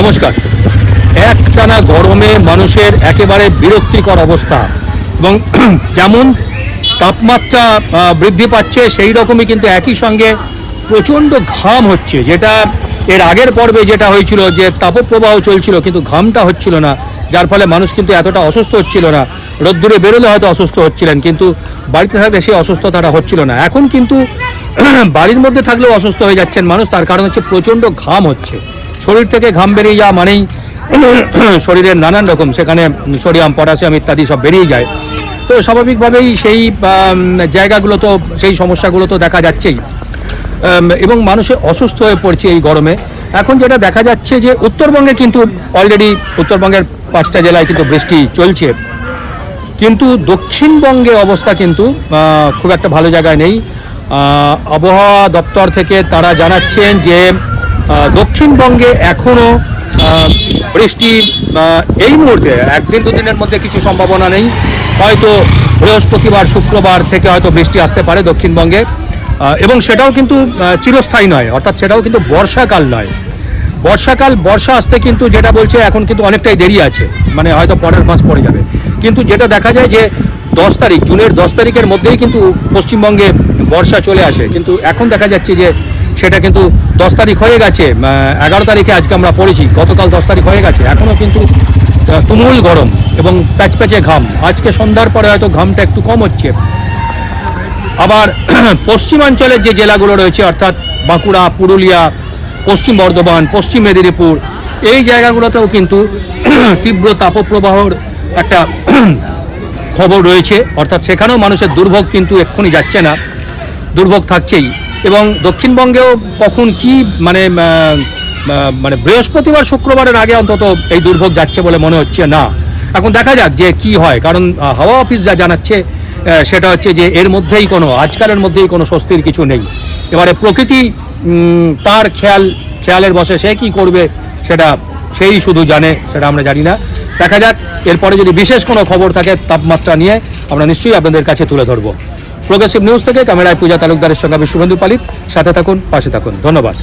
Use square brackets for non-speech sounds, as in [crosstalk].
নমস্কার। একটানা গরমে মানুষের একেবারে বিরক্তিকর অবস্থা এবং [clears throat] যেমন তাপমাত্রা বৃদ্ধি পাচ্ছে, সেই রকমই কিন্তু একই সঙ্গে প্রচণ্ড ঘাম হচ্ছে, যেটা এর আগের পর্বে যেটা হয়েছিল যে তাপপ্রবাহ চলছিল, কিন্তু ঘামটা হচ্ছিল না, যার ফলে মানুষ কিন্তু এতটা অসুস্থ হচ্ছিল না। রোদ্দুরে বেরোলে হয়তো অসুস্থ হচ্ছিলেন, কিন্তু বাড়িতে থাকলে সেই অসুস্থতাটা হচ্ছিল না। এখন কিন্তু [clears throat] বাড়ির মধ্যে থাকলেও অসুস্থ হয়ে যাচ্ছেন মানুষ, তার কারণ হচ্ছে প্রচণ্ড ঘাম হচ্ছে। শরীর থেকে ঘাম বেরিয়ে যাওয়া মানেই [clears throat] শরীরের নানান রকম, সেখানে সোডিয়াম, পটাশিয়াম ইত্যাদি সব বেরিয়ে যায়। তো স্বাভাবিকভাবেই সেই জায়গাগুলো তো, সেই সমস্যাগুলো তো দেখা যাচ্ছেই। এবং মানুষে অসুস্থ হয়ে পড়ছে এই গরমে। এখন যেটা দেখা যাচ্ছে যে উত্তরবঙ্গে কিন্তু অলরেডি উত্তরবঙ্গের পাঁচটা জেলায় কিন্তু বৃষ্টি চলছে। কিন্তু দক্ষিণবঙ্গে অবস্থা কিন্তু খুব একটা ভালো জায়গায় নেই। আবহাওয়া দপ্তর থেকে তারা জানাচ্ছেন যে দক্ষিণবঙ্গে এখনও বৃষ্টি এই মুহূর্তে একদিন দুদিনের মধ্যে কিছু সম্ভাবনা নেই। হয়তো বৃহস্পতিবার, শুক্রবার থেকে হয়তো বৃষ্টি আসতে পারে দক্ষিণবঙ্গে। এবং সেটাও কিন্তু চিরস্থায়ী নয়, অর্থাৎ সেটাও কিন্তু বর্ষাকাল নয়। বর্ষাকাল, বর্ষা আসতে কিন্তু যেটা বলছে, এখন কিন্তু অনেকটাই দেরি আছে মানে হয়তো পরের মাস পড়ে যাবে। কিন্তু যেটা দেখা যায় যে, দশ তারিখ, জুনের দশ তারিখের মধ্যেই কিন্তু পশ্চিমবঙ্গে বর্ষা চলে আসে। কিন্তু এখন দেখা যাচ্ছে যে সেটা কিন্তু দশ তারিখ হয়ে গেছে এগারো তারিখে আজকে আমরা পড়েছি, গতকাল দশ তারিখ হয়ে গেছে এখনও কিন্তু তুমুল গরম এবং প্যাচপ্যাচে ঘাম। আজকে সন্ধ্যার পরে হয়তো ঘামটা একটু কম হচ্ছে। আবার [clears throat] পশ্চিমাঞ্চলের যে জেলাগুলো রয়েছে, অর্থাৎ বাঁকুড়া, পুরুলিয়া, পশ্চিম বর্ধমান, পশ্চিম মেদিনীপুর, এই জায়গাগুলোতেও কিন্তু [clears throat] তীব্র তাপপ্রবাহর একটা [clears throat] খবর রয়েছে। অর্থাৎ সেখানেও মানুষের দুর্ভোগ কিন্তু এক্ষুনি যাচ্ছে না। দুর্ভোগ থাকছেই। এবং দক্ষিণবঙ্গেও কখন কি মানে মানে বৃহস্পতিবার, শুক্রবারের আগে অন্তত এই দুর্ভোগ যাচ্ছে বলে মনে হচ্ছে? না। এখন দেখা যাক যে কি হয়। কারণ হাওয়া অফিস যা জানাচ্ছে সেটা হচ্ছে যে এর মধ্যেই কোনো, আজকালের মধ্যেই কোনো স্বস্তির কিছু নেই। এবারে প্রকৃতি তার খেয়াল, খেয়ালের বসে সে কি করবে সেটা সেই শুধু জানে, সেটা আমরা জানি না। দেখা যাক, এরপরে যদি বিশেষ কোনো খবর থাকে, তাপমাত্রা নিয়ে আমরা নিশ্চয়ই আপনাদের কাছে তুলে ধরবো। প্রগ্রেসিভ নিউজ থেকে ক্যামেরায় পূজা তালুকদারের সঙ্গে আমি শুভেন্দু পালিত। সাথে থাকুন, পাশে থাকুন। ধন্যবাদ।